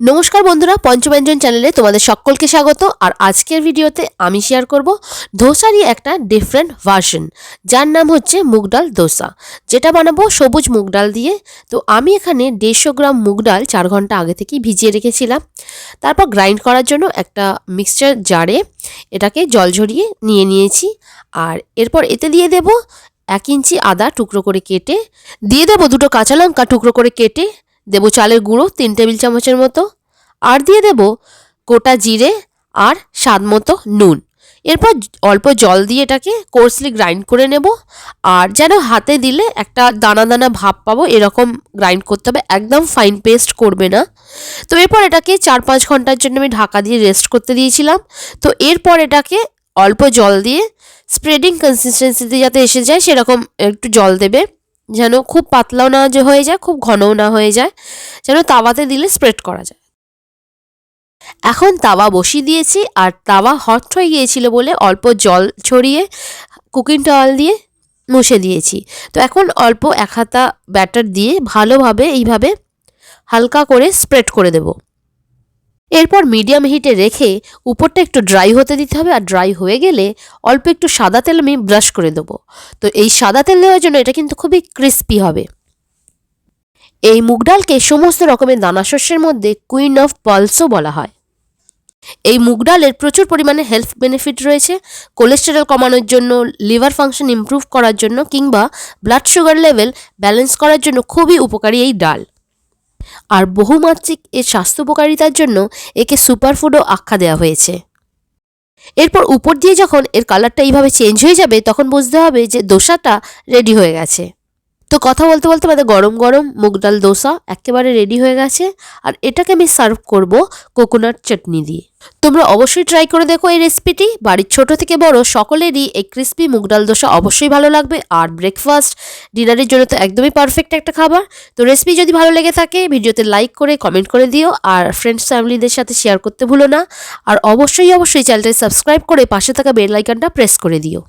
নমস্কার বন্ধুরা, পঞ্চব্যঞ্জন চ্যানেলে তোমাদের সকলকে স্বাগত। আর আজকের ভিডিওতে আমি শেয়ার করব ধোসারই একটা ডিফারেন্ট ভার্সন যার নাম হচ্ছে মুগ ডাল দোসা যেটা বানাবো সবুজ মুগ ডাল দিয়ে। তো আমি এখানে দেড়শো গ্রাম মুগ ডাল চার ঘণ্টা আগে থেকেই ভিজিয়ে রেখেছিলাম। তারপর গ্রাইন্ড করার জন্য একটা মিক্সচার জারে এটাকে জল ঝরিয়ে নিয়ে নিয়েছি। আর এরপর এতে দিয়ে দেব এক ইঞ্চি আদা টুকরো করে কেটে। দিয়ে দেবো দুটো কাঁচা লঙ্কা টুকরো করে কেটে। দেবো চালের গুঁড়ো তিন টেবিল চামচের মতো, আর দিয়ে দেব গোটা জিরে আর স্বাদ মতো নুন। এরপর অল্প জল দিয়ে এটাকে কোর্সলি গ্রাইন্ড করে নেব, আর যেন হাতে দিলে একটা দানা দানা ভাব পাবো, এরকম গ্রাইন্ড করতে হবে। একদম ফাইন পেস্ট করবে না। তো এরপর এটাকে চার পাঁচ ঘণ্টার জন্য আমি ঢাকা দিয়ে রেস্ট করতে দিয়েছিলাম। তো এরপর এটাকে অল্প জল দিয়ে স্প্রেডিং কনসিস্টেন্সিতে যাতে এসে যায়, সেরকম একটু জল দেবে। যেন খুব পাতলাও না হয়ে যায়, খুব ঘনও না হয়ে যায়, যেন তাওয়াতে দিলে স্প্রেড করা যায়। এখন তাওয়া বসিয়ে দিয়েছি, আর তাওয়া হট হয়ে গিয়েছিল বলে অল্প জল ছড়িয়ে কুকিং টাওয়াল দিয়ে মুছে দিয়েছি। তো এখন অল্প এক হাতা ব্যাটার দিয়ে ভালোভাবে এইভাবে হালকা করে স্প্রেড করে দেব। এরপর মিডিয়াম হিটে রেখে উপরটা একটু ড্রাই হতে দিতে হবে আর ড্রাই হয়ে গেলে অল্প একটু সাদা তেল আমি ব্রাশ করে দেবো। তো এই সাদা তেল দেওয়ার জন্য এটা কিন্তু খুবই ক্রিস্পি হবে। এই মুগ ডালকে সমস্ত রকমের দানা শস্যের মধ্যে কুইন অফ পালসও বলা হয়। এই মুগ ডালের প্রচুর পরিমাণে হেলথ বেনিফিট রয়েছে। কোলেস্টেরল কমানোর জন্য, লিভার ফাংশন ইমপ্রুভ করার জন্য কিংবা ব্লাড সুগার লেভেল ব্যালেন্স করার জন্য খুবই উপকারী এই ডাল। আর বহুমাত্রিক এর স্বাস্থ্য উপকারিতার জন্য একে সুপারফুডও আখ্যা দেওয়া হয়েছে। এরপর উপর দিয়ে যখন এর কালারটা এইভাবে চেঞ্জ হয়ে যাবে, তখন বুঝতে হবে যে দোসাটা রেডি হয়ে গেছে। তো কথা বলতে বলতে আমাদের গরম গরম মুগ ডাল দোসা একেবারে রেডি হয়ে গেছে। আর এটাকে আমি সার্ভ করব কোকোনাট চাটনি দিয়ে। তোমরা অবশ্যই ট্রাই করে দেখো এই রেসিপিটি বাড়ির ছোট থেকে বড় সকলেরই এই ক্রিসপি মুগ ডাল দোসা অবশ্যই ভালো লাগবে। আর ব্রেকফাস্ট ডিনারের জন্য তো একদমই পারফেক্ট একটা খাবার। তো রেসিপি যদি ভালো লেগে থাকে, ভিডিওতে লাইক করে কমেন্ট করে দিও। আর ফ্রেন্ডস ফ্যামিলিদের সাথে শেয়ার করতে ভুলো না। আর অবশ্যই অবশ্যই চ্যানেলটাকে সাবস্ক্রাইব করে পাশে থাকা বেল আইকনটা প্রেস করে দিও।